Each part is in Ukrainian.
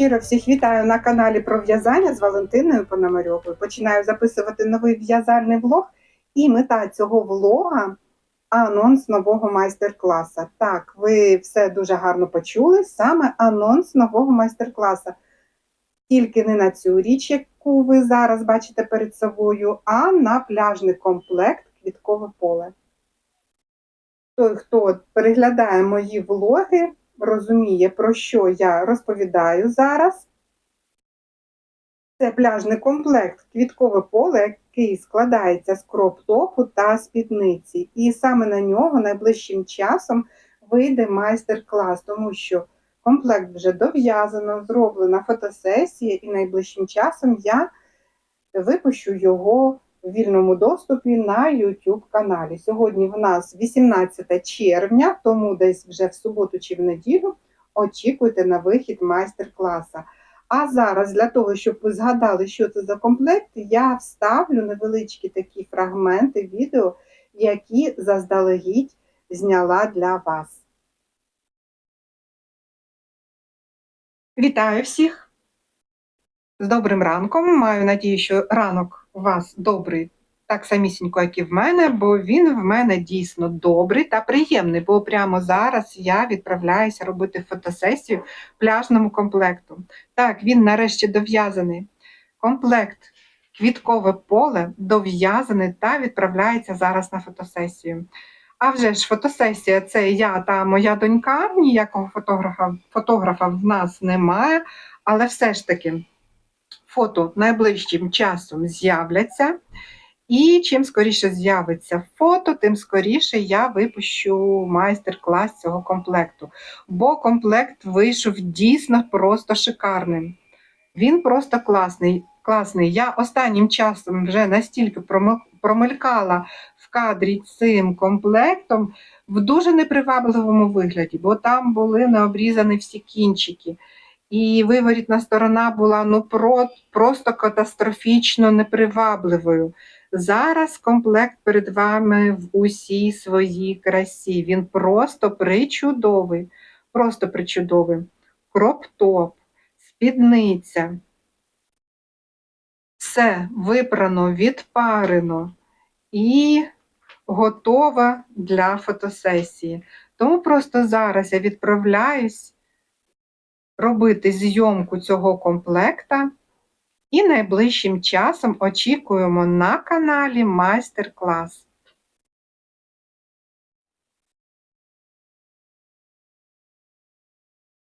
Щиро всіх вітаю на каналі про в'язання з Валентиною Пономарьовою. Починаю записувати новий в'язальний влог, і мета цього влога анонс нового майстер-класу. Так, ви все дуже гарно почули, саме анонс нового майстер-класу. Тільки не на цю річ, яку ви зараз бачите перед собою, а на пляжний комплект Квіткове поле. Той, хто переглядає мої влоги, розуміє, про що я розповідаю зараз. Це пляжний комплект квіткове поле, який складається з кроп-топу та спідниці. І саме на нього найближчим часом вийде майстер-клас, тому що комплект вже дов'язано, зроблена фотосесія, і найближчим часом я випущу його в вільному доступі на YouTube каналі. Сьогодні в нас 18 червня, тому десь вже в суботу чи в неділю очікуйте на вихід майстер-класа. А зараз для того, щоб ви згадали, що це за комплект, я вставлю невеличкі такі фрагменти відео, які заздалегідь зняла для вас. Вітаю всіх! З добрим ранком. Маю надію, що ранок у вас добрий, так самісінько, як і в мене, бо він в мене дійсно добрий та приємний, бо прямо зараз я відправляюся робити фотосесію пляжному комплекту. Так, він нарешті дов'язаний. Комплект квіткове поле дов'язаний та відправляється зараз на фотосесію. А вже ж фотосесія це я та моя донька, ніякого фотографа, фотографа в нас немає, але все ж таки фото найближчим часом з'являться. І чим скоріше з'явиться фото, тим скоріше я випущу майстер-клас цього комплекту. Бо комплект вийшов дійсно просто шикарним. Він просто класний. класний. Я останнім часом вже настільки промелькала в кадрі цим комплектом в дуже непривабливому вигляді, бо там були необрізані всі кінчики. І виворітна сторона була ну про, просто катастрофічно непривабливою. Зараз комплект перед вами в усій своїй красі. Він просто причудовий, просто причудовий. Кроп-топ, спідниця. Все випрано, відпарено і готова для фотосесії. Тому просто зараз я відправляюсь робити зйомку цього комплекта. І найближчим часом очікуємо на каналі майстер-клас.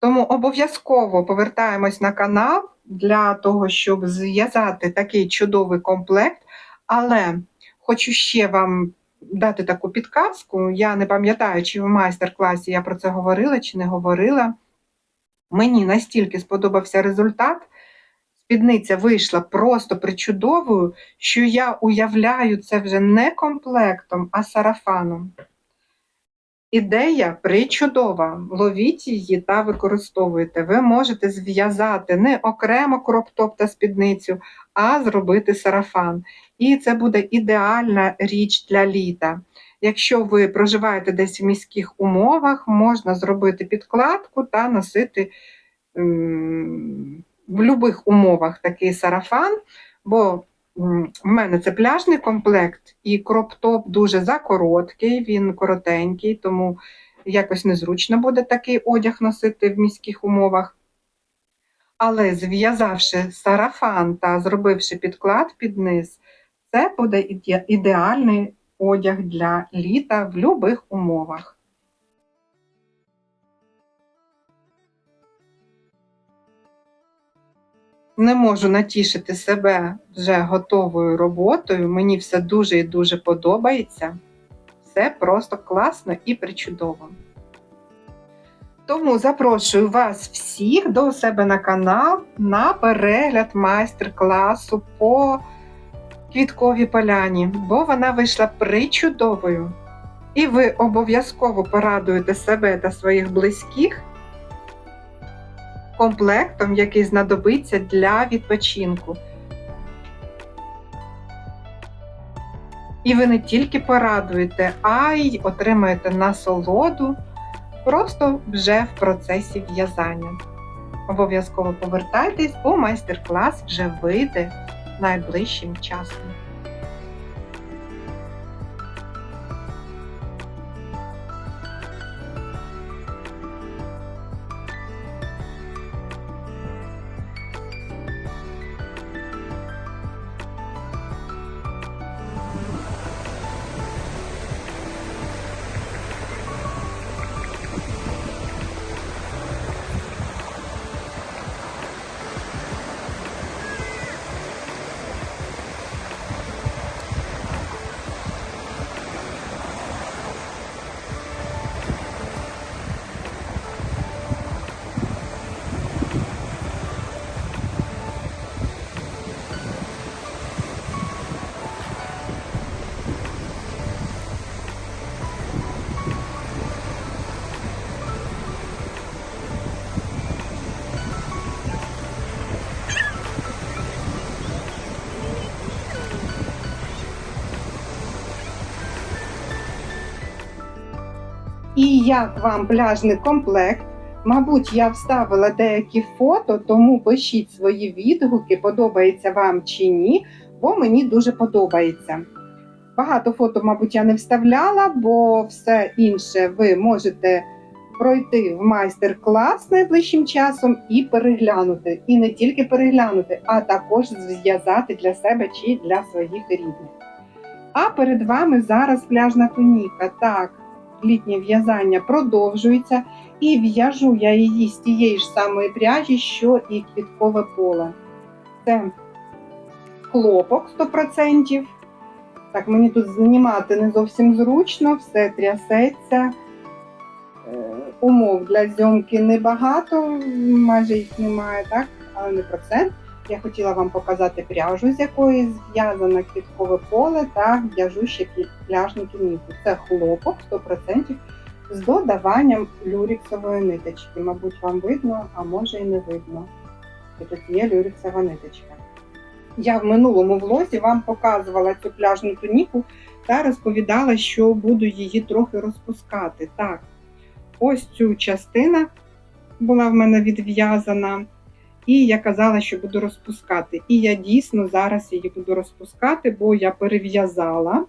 Тому обов'язково повертаємось на канал для того, щоб зв'язати такий чудовий комплект. Але хочу ще вам дати таку підказку. Я не пам'ятаю, чи в майстер-класі я про це говорила, чи не говорила. Мені настільки сподобався результат. Спідниця вийшла просто причудовою, що я уявляю це вже не комплектом, а сарафаном. Ідея причудова. Ловіть її та використовуйте. Ви можете зв'язати не окремо кроп-топ та спідницю, а зробити сарафан. І це буде ідеальна річ для літа. Якщо ви проживаєте десь в міських умовах, можна зробити підкладку та носити в будь-яких умовах такий сарафан, бо в мене це пляжний комплект, і кроп-топ дуже закороткий, він коротенький, тому якось незручно буде такий одяг носити в міських умовах. Але зв'язавши сарафан та зробивши підклад під низ, це буде ідеальний одяг для літа в будь-яких умовах. не можу натішити себе вже готовою роботою. Мені все дуже і дуже подобається. Все просто класно і причудово. Тому запрошую вас всіх до себе на канал на перегляд майстер-класу по квітковій поляні, бо вона вийшла причудовою. І ви обов'язково порадуєте себе та своїх близьких комплектом, який знадобиться для відпочинку. І ви не тільки порадуєте, а й отримаєте насолоду просто вже в процесі в'язання. Обов'язково повертайтесь, бо майстер-клас вже вийде найближчим часом. І як вам пляжний комплект? Мабуть, я вставила деякі фото, тому пишіть свої відгуки, подобається вам чи ні, бо мені дуже подобається. Багато фото, мабуть, я не вставляла, бо все інше ви можете пройти в майстер-клас найближчим часом і переглянути. І не тільки переглянути, а також зв'язати для себе чи для своїх рідних. А перед вами зараз пляжна туніка. Так, літнє в'язання продовжується, і в'яжу я її з тієї ж самої пряжі, що і квіткове поле. Це хлопок 100%. Так, мені тут знімати не зовсім зручно, все трясеться. Е, Умов для зйомки небагато, майже їх немає, так? Але не про це. Я хотіла вам показати пряжу, з якої зв'язане квіткове поле та в'яжу ще пі- пляжну туніку. Це хлопок 100% з додаванням люріксової ниточки. Мабуть, вам видно, а може і не видно. І тут є люріксова ниточка. Я в минулому влозі вам показувала цю пляжну туніку та розповідала, що буду її трохи розпускати. Так, ось цю частина була в мене відв'язана. І я казала, що буду розпускати. І я дійсно зараз її буду розпускати, бо я перев'язала.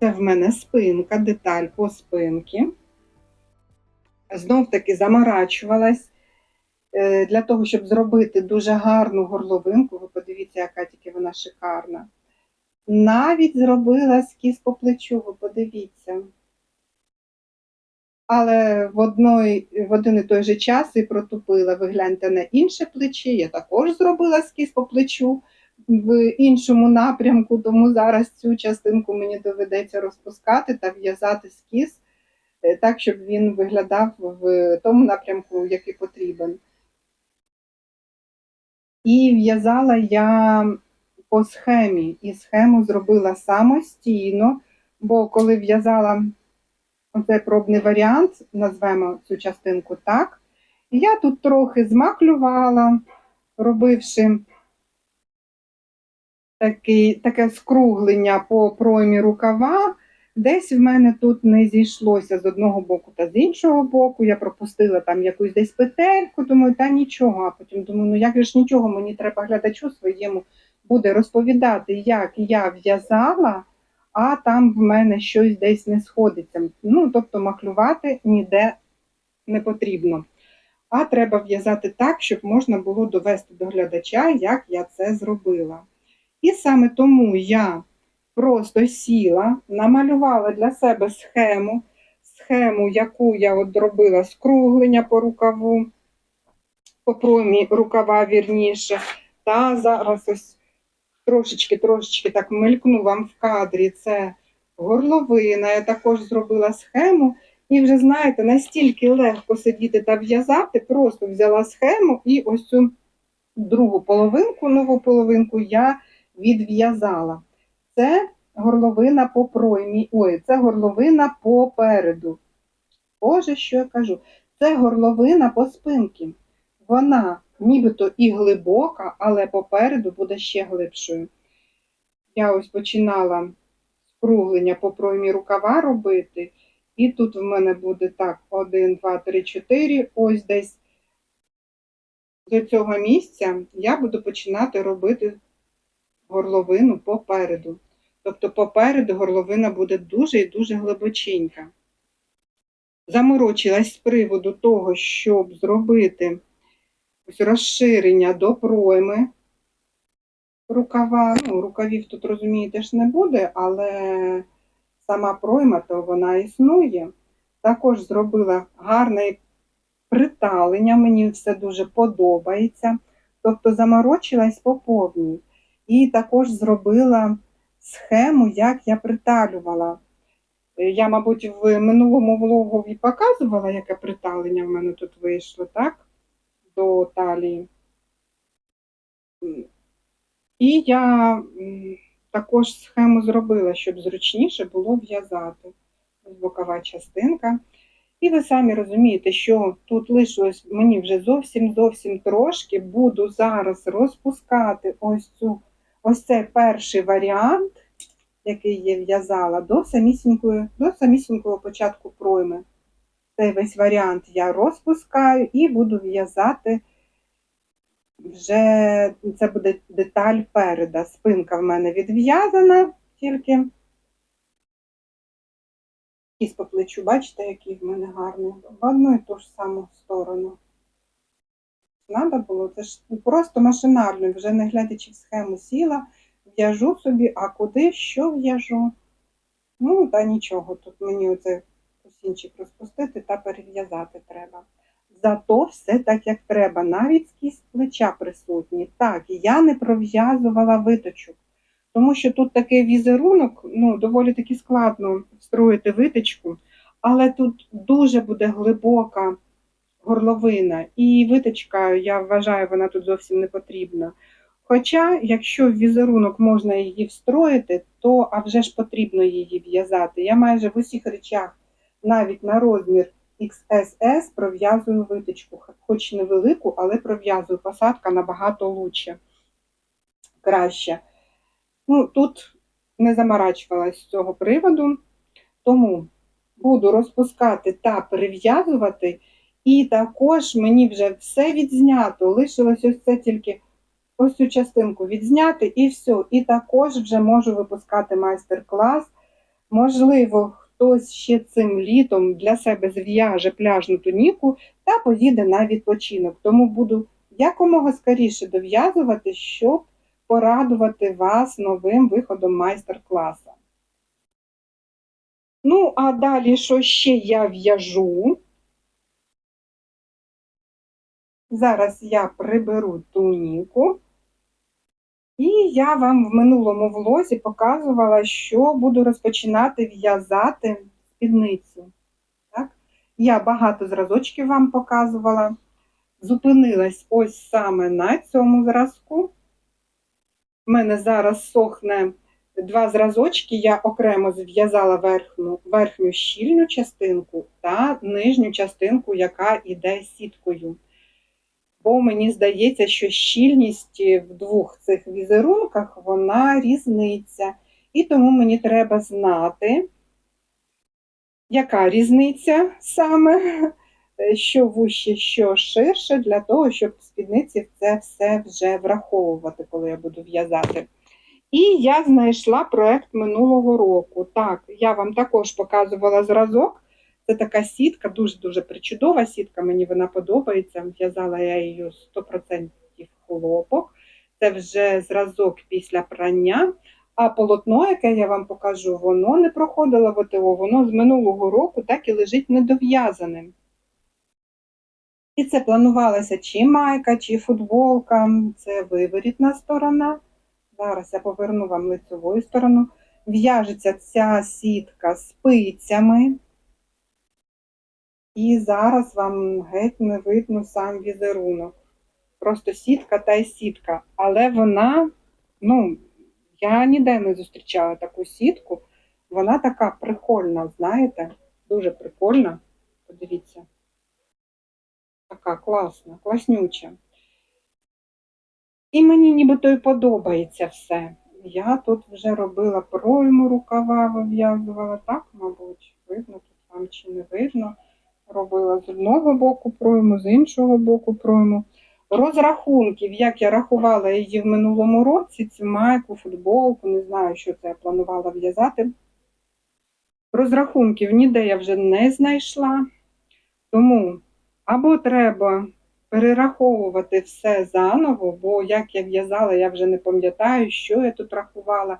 Це в мене спинка, деталь по спинки. Знов таки заморачувалась е, для того, щоб зробити дуже гарну горловинку. Ви подивіться, яка тільки вона шикарна. Навіть зробила скіз по плечу, ви подивіться. Але в, одной, в один і той же час і протупила. Ви гляньте на інше плече. Я також зробила скіз по плечу в іншому напрямку, тому зараз цю частинку мені доведеться розпускати та в'язати скіз е, так, щоб він виглядав в тому напрямку, який потрібен. І в'язала я по схемі, і схему зробила самостійно, бо коли в'язала оцей пробний варіант, назвемо цю частинку так. Я тут трохи змаклювала, робивши такий, таке скруглення по проймі рукава. Десь в мене тут не зійшлося з одного боку та з іншого боку. Я пропустила там якусь десь петельку, думаю, та нічого. А потім думаю, ну як же ж нічого, мені треба глядачу своєму буде розповідати, як я в'язала а там в мене щось десь не сходиться. Ну, тобто маклювати ніде не потрібно. А треба в'язати так, щоб можна було довести до глядача, як я це зробила. І саме тому я просто сіла, намалювала для себе схему, схему, яку я от робила скруглення по рукаву, по промі рукава вірніше. Та зараз ось трошечки-трошечки так мелькну вам в кадрі. Це горловина. Я також зробила схему. І вже, знаєте, настільки легко сидіти та в'язати, просто взяла схему і ось цю другу половинку, нову половинку я відв'язала. Це горловина по проймі. Ой, це горловина попереду. Боже, що я кажу? Це горловина по спинці. Вона нібито і глибока, але попереду буде ще глибшою. Я ось починала скруглення по проймі рукава робити, і тут в мене буде так: 1, 2, 3, 4, ось десь З цього місця я буду починати робити горловину попереду. Тобто попереду горловина буде дуже і дуже глибоченька. Заморочилась з приводу того, щоб зробити розширення до пройми рукава. Ну, рукавів тут, розумієте, ж не буде, але сама пройма, то вона існує. Також зробила гарне приталення, мені все дуже подобається. Тобто заморочилась по повній. І також зробила схему, як я приталювала. Я, мабуть, в минулому влогові показувала, яке приталення в мене тут вийшло, так? До талії. І я також схему зробила, щоб зручніше було в'язати. Бокова частинка. І ви самі розумієте, що тут лишилось мені вже зовсім зовсім трошки. Буду зараз розпускати ось цю ось цей перший варіант, який я в'язала, до самісінької, до самісінького початку пройми. Цей весь варіант я розпускаю і буду в'язати вже це буде деталь переда. Спинка в мене відв'язана тільки. Кіс по плечу, бачите, який в мене гарний. В одну і ту ж саму сторону. Надо було, це ж просто машинально, вже не глядячи в схему сіла, в'яжу собі, а куди, що в'яжу. Ну, та нічого, тут мені оце косінчик розпустити та перев'язати треба. Зато все так, як треба, навіть скість плеча присутні. Так, я не пров'язувала виточок, тому що тут такий візерунок, ну, доволі таки складно встроїти виточку, але тут дуже буде глибока горловина, і виточка, я вважаю, вона тут зовсім не потрібна. Хоча, якщо в візерунок можна її встроїти, то а вже ж потрібно її в'язати. Я майже в усіх речах, навіть на розмір XSS, пров'язую виточку, хоч невелику, але пров'язую посадка набагато лучше, краще. Ну, тут не заморачувалась з цього приводу, тому буду розпускати та перев'язувати. І також мені вже все відзнято. Лишилось ось це тільки ось цю частинку відзняти і все. І також вже можу випускати майстер-клас. Можливо, хтось ще цим літом для себе зв'яже пляжну туніку та поїде на відпочинок. Тому буду якомога скоріше дов'язувати, щоб порадувати вас новим виходом майстер-класу. Ну, а далі, що ще я в'яжу? Зараз я приберу туніку. І я вам в минулому влозі показувала, що буду розпочинати в'язати спідницю. Так? Я багато зразочків вам показувала. Зупинилась ось саме на цьому зразку. У мене зараз сохне два зразочки, я окремо зв'язала верхню, верхню щільну частинку та нижню частинку, яка йде сіткою бо мені здається, що щільність в двох цих візерунках вона різниця. І тому мені треба знати, яка різниця саме, що вище, що ширше, для того, щоб спідниці це все вже враховувати, коли я буду в'язати. І я знайшла проект минулого року. Так, я вам також показувала зразок. Це така сітка, дуже-дуже причудова сітка, мені вона подобається. В'язала я її 100% хлопок. Це вже зразок після прання. А полотно, яке я вам покажу, воно не проходило ВТО, воно з минулого року так і лежить недов'язаним. І це планувалася чи майка, чи футболка, це виворітна сторона. Зараз я поверну вам лицевою сторону. В'яжеться ця сітка спицями. І зараз вам геть не видно сам візерунок. Просто сітка та й сітка. Але вона, ну, я ніде не зустрічала таку сітку. Вона така прикольна, знаєте, дуже прикольна. Подивіться. Така класна, класнюча. І мені нібито й подобається все. Я тут вже робила пройму рукава, вив'язувала, так, мабуть, видно тут вам чи не видно робила з одного боку пройму, з іншого боку пройму. розрахунків, як я рахувала її в минулому році, цю майку, футболку, не знаю, що це я планувала в'язати. Розрахунків ніде я вже не знайшла. Тому або треба перераховувати все заново, бо як я в'язала, я вже не пам'ятаю, що я тут рахувала.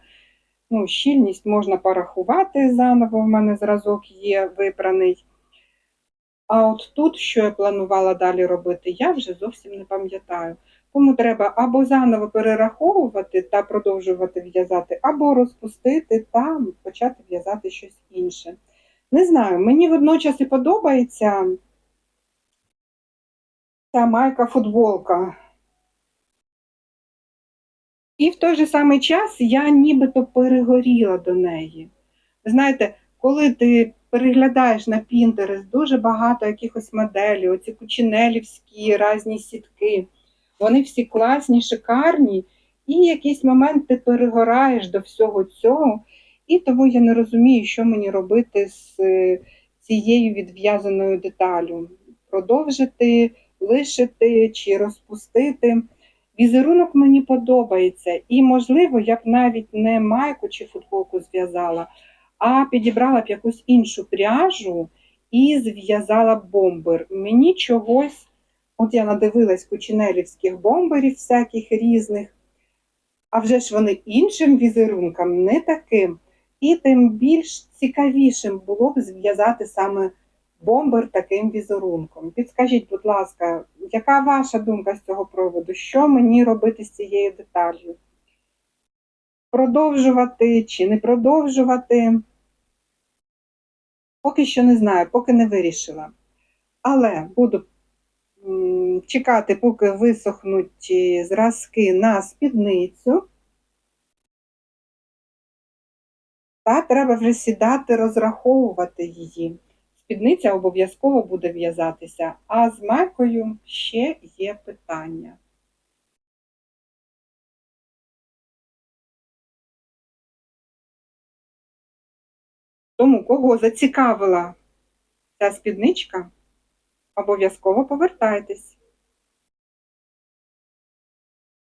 Ну, щільність можна порахувати заново, в мене зразок є випраний. А от тут, що я планувала далі робити, я вже зовсім не пам'ятаю. Тому треба або заново перераховувати та продовжувати в'язати, або розпустити та почати в'язати щось інше. Не знаю, мені водночас і подобається ця майка-футболка. І в той же самий час я нібито перегоріла до неї. Знаєте, коли ти переглядаєш на Pinterest дуже багато якихось моделей, оці кучинелівські різні сітки, вони всі класні, шикарні, і в якийсь момент ти перегораєш до всього цього, і тому я не розумію, що мені робити з е, цією відв'язаною деталю. Продовжити, лишити чи розпустити. Візерунок мені подобається, і, можливо, я б навіть не майку чи футболку зв'язала, а підібрала б якусь іншу пряжу і зв'язала б бомбер. Мені чогось, от я надивилась кучинелівських бомберів, всяких різних, а вже ж вони іншим візерунком, не таким. І тим більш цікавішим було б зв'язати саме бомбер таким візерунком. Підскажіть, будь ласка, яка ваша думка з цього приводу? Що мені робити з цією деталлю? Продовжувати чи не продовжувати? Поки що не знаю, поки не вирішила. Але буду чекати, поки висохнуть зразки на спідницю. Та треба вже сідати, розраховувати її. Спідниця обов'язково буде в'язатися, а з майкою ще є питання. Тому, кого зацікавила ця спідничка, обов'язково повертайтесь.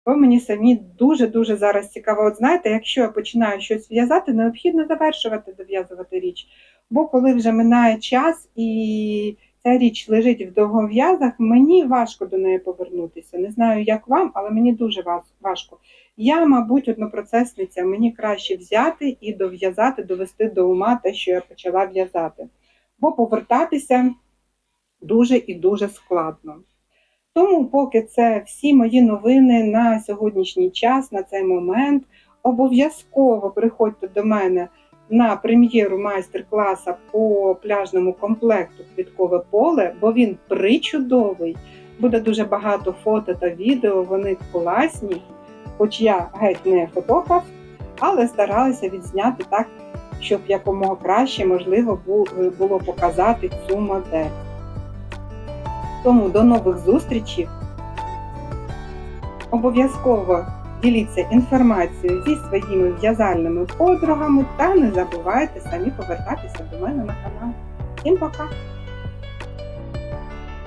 Бо мені самі дуже-дуже зараз цікаво. От знаєте, якщо я починаю щось в'язати, необхідно завершувати дов'язувати річ. Бо коли вже минає час і ця річ лежить в довгов'язах, мені важко до неї повернутися. Не знаю, як вам, але мені дуже важко. Я, мабуть, однопроцесниця, мені краще взяти і дов'язати, довести до ума те, що я почала в'язати. Бо повертатися дуже і дуже складно. Тому, поки це всі мої новини на сьогоднішній час, на цей момент, обов'язково приходьте до мене на прем'єру майстер-класа по пляжному комплекту Квіткове поле, бо він причудовий. Буде дуже багато фото та відео, вони класні. Хоч я геть не фотограф, але старалася відзняти так, щоб якомога краще можливо було показати цю модель. Тому до нових зустрічей. Обов'язково діліться інформацією зі своїми в'язальними подругами та не забувайте самі повертатися до мене на канал. Всім пока!